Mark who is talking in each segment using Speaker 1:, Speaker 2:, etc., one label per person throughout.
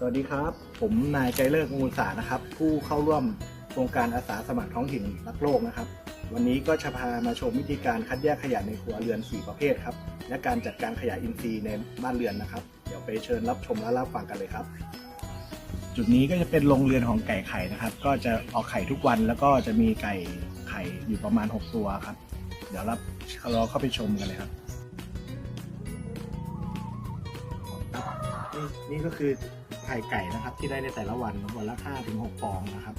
Speaker 1: สวัสดีครับ ผมนายใจเลิกมูลสานะครับ ผู้เข้าร่วมโครงการอาสาสมัครท้องถิ่นรักโลกนะครับ วันนี้ก็จะพามาชมวิธีการคัดแยกขยะในครัวเรือน 4 ประเภทครับ และการจัดการขยะอินทรีย์ในบ้านเรือนนะครับ เดี๋ยวไปเชิญรับชมและรับฟังกันเลยครับ จุดนี้ก็จะเป็นโรงเรือนของไก่ไข่นะครับ ก็จะออกไข่ทุกวันแล้วก็จะมีไก่ไข่อยู่ประมาณ 6 ตัวครับ เดี๋ยวรับเราเข้าไปชมกันเลยครับ นี่นี่ก็คือ ไข่ไก่นะครับ ที่ได้ในแต่ละวันวันละ5ถึง6ฟองนะครับ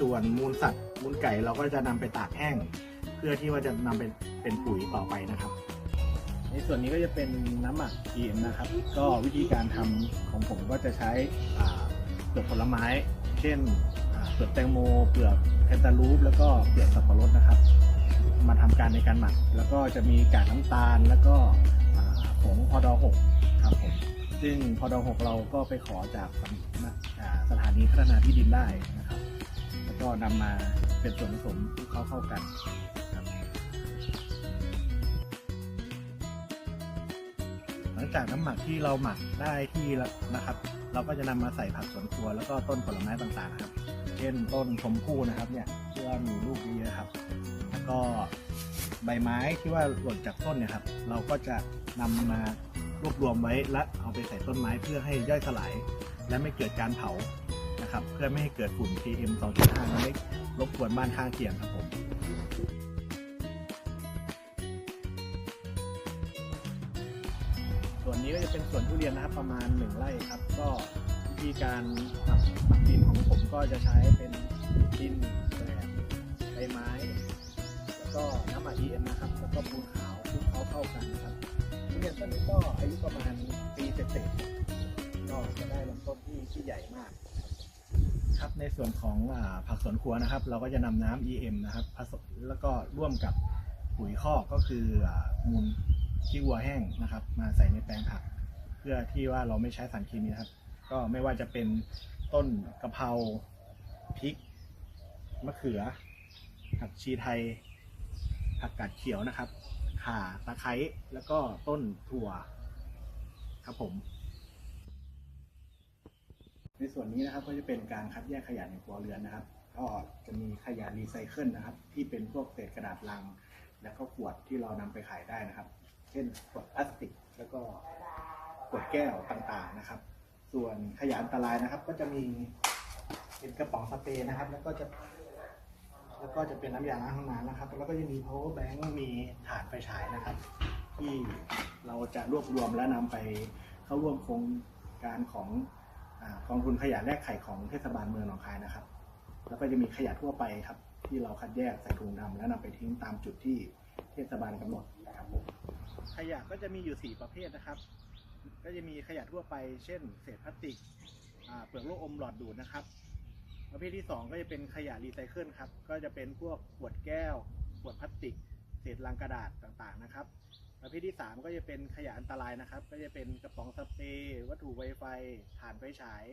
Speaker 1: ส่วนมูลสัตว์มูลไก่เราก็จะนำไปตากแห้ง เพื่อที่ว่าจะนำเป็นเป็นปุ๋ยต่อไปนะครับ ในส่วนนี้ก็จะเป็นน้ำหมัก PM นะครับ ก็วิธีการทำของผมก็จะใช้เปลือกผลไม้ เช่นเปลือกแตงโม เปลือกแคนตาลูป แล้วก็เปลือกสับปะรดนะครับมาทำการในการหมัก แล้วก็จะมีกากน้ำตาล แล้วก็ผงพอดอ6ครับผม ซึ่งพอดอ6เราก็ไปขอจากสถานีพัฒนาที่ดินได้นะครับแล้วก็นำมาเป็นส่วนผสมที่เข้าเข้ากันหลังจากน้ำหมักที่เราหมักได้ที่แล้วนะครับ เราก็จะนำมาใส่ผักสวนครัวแล้วก็ต้นผลไม้ต่างๆครับ เช่นต้นชมพู่นะครับเนี่ยที่ว่ามีลูกเยอะๆครับ แล้วก็ใบไม้ที่ว่าหล่นจากต้นเนี่ยครับ เราก็จะนำมา รวบรวมไว้และเอาไปใส่ต้นไม้เพื่อให้ย่อยสลาย และไม่เกิดการเผานะครับ เพื่อไม่ให้เกิดฝุ่น PM 2.5และไม่รบกวนบ้านข้างเคียงครับผมส่วนนี้ก็จะเป็นสวนทุเรียนนะครับประมาณหนึ่งไร่ครับ ก็วิธีการหมักหมักดินของผมก็จะใช้เป็นดินแบบใบไม้ แล้วก็น้ำหมัก EM นนะครับ แล้วก็ปูนขาวคลุกเขาเข้ากันนะครับ เรียนต้นนี้ก็อายุประมาณปีเศษๆก็จะได้ลำต้นที่ที่ใหญ่มาก ครับในส่วนของอาผักสวนครัวนะครับ เราก็จะนำน้ำ EM นะครับผสมแล้วก็ร่วมกับปุ๋ยคอกก็คืออามูลขี้วัวแห้งนะครับ มาใส่ในแปลงผัก เพื่อที่ว่าเราไม่ใช้สารเคมีนะครับ ก็ไม่ว่าจะเป็นต้นกะเพราพริกมะเขือผักชีไทยผักกาดเขียวนะครับ ข่าตะไคร้แล้วก็ต้นถั่วครับผม ในส่วนนี้นะครับก็จะเป็นการคัดแยกขยะในครัวเรือนนะครับ ก็จะมีขยะรีไซเคิลนะครับ ที่เป็นพวกเศษกระดาษลัง แล้วก็ขวดที่เรานำไปขายได้นะครับ เช่นขวดพลาสติก แล้วก็ขวดแก้วต่างๆนะครับ ส่วนขยะอันตรายนะครับ ก็จะมีเป็นกระป๋องสเปรย์นะครับ แล้วก็จะ แล้วก็จะเป็นน้ำยาล้างห้องน้ำนะครับ แล้วก็จะมี power bank มีถ่านไฟฉายนะครับ ที่เราจะรวบรวมและนำไปเข้าร่วมโครงการของอกองทุนขยะแลกไข่ของเทศบาลเมืองหนองคายนะครับ แล้วก็จะมีขยะทั่วไปครับ ที่เราคัดแยกใส่ถุงดำแล้วนำไปทิ้งตามจุดที่เทศบาลกำหนดนะครับผมขยะก็จะมีอยู่ 4 ประเภทนะครับ ก็จะมีขยะทั่วไป เช่น เศษพลาสติกเปลือกโลกอมหลอดดูดนะครับ ประเภทที่ 2 ก็จะเป็นขยะรีไซเคิลครับ ก็จะเป็นพวกขวดแก้ว ขวดพลาสติก เศษลังกระดาษต่างๆนะครับ ประเภทที่ 3 ก็จะเป็นขยะอันตรายนะครับ ก็จะเป็นกระป๋องสเปรย์วัตถุไวไฟถ่านไฟฉาย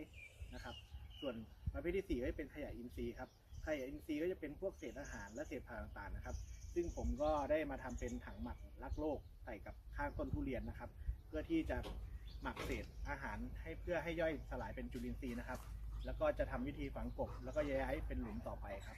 Speaker 1: นะครับ ส่วนประเภทที่ 4 ก็จะเป็นขยะอินทรีย์ครับ ขยะอินทรีย์ก็จะเป็นพวกเศษอาหารและเศษผักต่างๆนะครับ ซึ่งผมก็ได้มาทำเป็นถังหมักรักโลกใส่กับข้างต้นทุเรียนนะครับ เพื่อที่จะหมักเศษอาหารให้เพื่อให้ย่อยสลายเป็นจุลินทรีย์นะครับ แล้วก็จะทำวิธีฝังกบ แล้วก็ย้ายเป็นหลุมต่อไปครับ